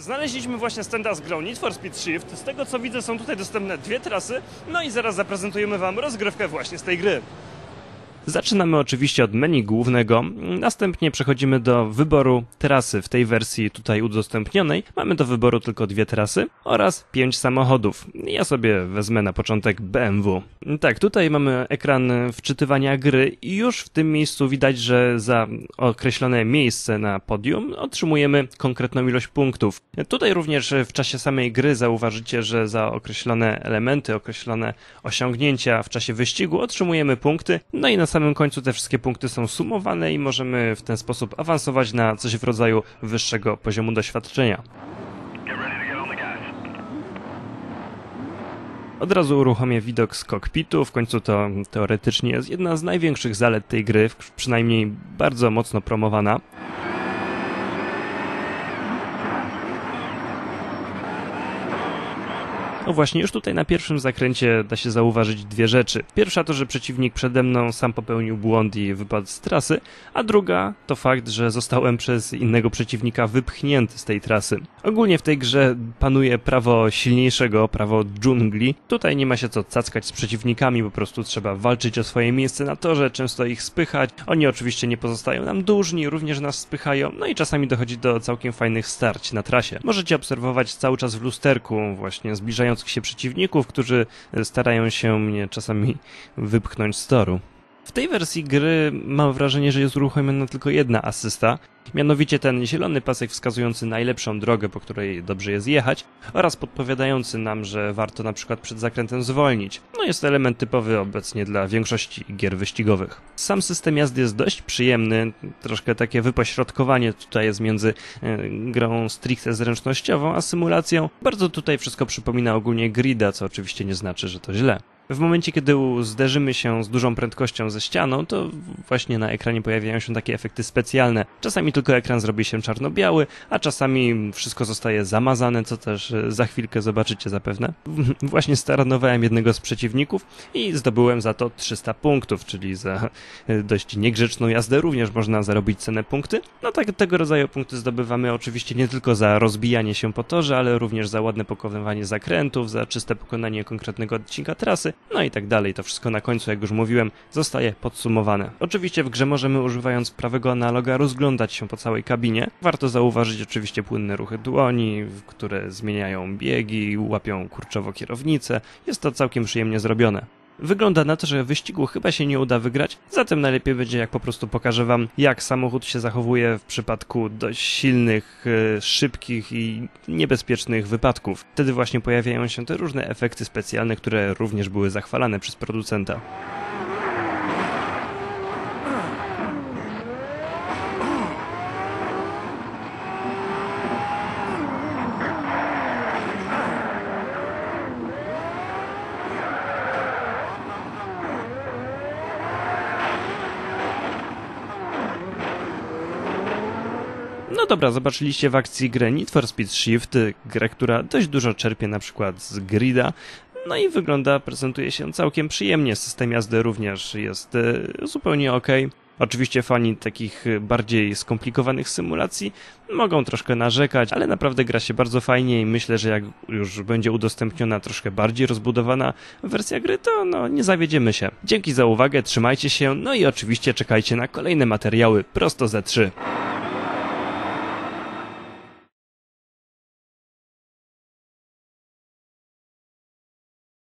Znaleźliśmy właśnie stenda z grą for Speed Shift. Z tego co widzę są tutaj dostępne dwie trasy, no i zaraz zaprezentujemy Wam rozgrywkę właśnie z tej gry. Zaczynamy oczywiście od menu głównego, następnie przechodzimy do wyboru trasy w tej wersji tutaj udostępnionej. Mamy do wyboru tylko dwie trasy oraz pięć samochodów. Ja sobie wezmę na początek BMW. Tak, tutaj mamy ekran wczytywania gry i już w tym miejscu widać, że za określone miejsce na podium otrzymujemy konkretną ilość punktów. Tutaj również w czasie samej gry zauważycie, że za określone elementy, określone osiągnięcia w czasie wyścigu otrzymujemy punkty, no i na samym końcu te wszystkie punkty są sumowane i możemy w ten sposób awansować na coś w rodzaju wyższego poziomu doświadczenia. Od razu uruchomię widok z kokpitu, w końcu to teoretycznie jest jedna z największych zalet tej gry, przynajmniej bardzo mocno promowana. No właśnie, już tutaj na pierwszym zakręcie da się zauważyć dwie rzeczy. Pierwsza to, że przeciwnik przede mną sam popełnił błąd i wypadł z trasy, a druga to fakt, że zostałem przez innego przeciwnika wypchnięty z tej trasy. Ogólnie w tej grze panuje prawo silniejszego, prawo dżungli. Tutaj nie ma się co cackać z przeciwnikami, po prostu trzeba walczyć o swoje miejsce na torze, często ich spychać. Oni oczywiście nie pozostają nam dłużni, również nas spychają, no i czasami dochodzi do całkiem fajnych starć na trasie. Możecie obserwować cały czas w lusterku, właśnie zbliżając się przeciwników, którzy starają się mnie czasami wypchnąć z toru. W tej wersji gry mam wrażenie, że jest uruchomiona tylko jedna asysta, mianowicie ten zielony pasek wskazujący najlepszą drogę, po której dobrze jest jechać, oraz podpowiadający nam, że warto na przykład przed zakrętem zwolnić. No jest to element typowy obecnie dla większości gier wyścigowych. Sam system jazdy jest dość przyjemny, troszkę takie wypośrodkowanie tutaj jest między e, grą stricte zręcznościową a symulacją. Bardzo tutaj wszystko przypomina ogólnie grida, co oczywiście nie znaczy, że to źle. W momencie, kiedy zderzymy się z dużą prędkością ze ścianą, to właśnie na ekranie pojawiają się takie efekty specjalne. Czasami tylko ekran zrobi się czarno-biały, a czasami wszystko zostaje zamazane, co też e, za chwilkę zobaczycie zapewne. Właśnie staranowałem jednego z przeciwników i zdobyłem za to 300 punktów, czyli za e, dość niegrzeczną jazdę również można zarobić cenę punkty. No tak, tego rodzaju punkty zdobywamy oczywiście nie tylko za rozbijanie się po torze, ale również za ładne pokonywanie zakrętów, za czyste pokonanie konkretnego odcinka trasy, no i tak dalej. To wszystko na końcu, jak już mówiłem, zostaje podsumowane. Oczywiście w grze możemy używając prawego analoga rozglądać się po całej kabinie. Warto zauważyć oczywiście płynne ruchy dłoni, które zmieniają biegi, łapią kurczowo kierownicę. Jest to całkiem przyjemnie zrobione. Wygląda na to, że wyścigu chyba się nie uda wygrać, zatem najlepiej będzie jak po prostu pokażę wam, jak samochód się zachowuje w przypadku dość silnych, e, szybkich i niebezpiecznych wypadków. Wtedy właśnie pojawiają się te różne efekty specjalne, które również były zachwalane przez producenta. No dobra, zobaczyliście w akcji grę Need for Speed Shift, grę, która dość dużo czerpie na przykład z grida, no i wygląda, prezentuje się całkiem przyjemnie. System jazdy również jest e, zupełnie ok. Oczywiście fani takich bardziej skomplikowanych symulacji mogą troszkę narzekać, ale naprawdę gra się bardzo fajnie i myślę, że jak już będzie udostępniona troszkę bardziej rozbudowana wersja gry, to no nie zawiedziemy się. Dzięki za uwagę, trzymajcie się, no i oczywiście czekajcie na kolejne materiały prosto ze 3.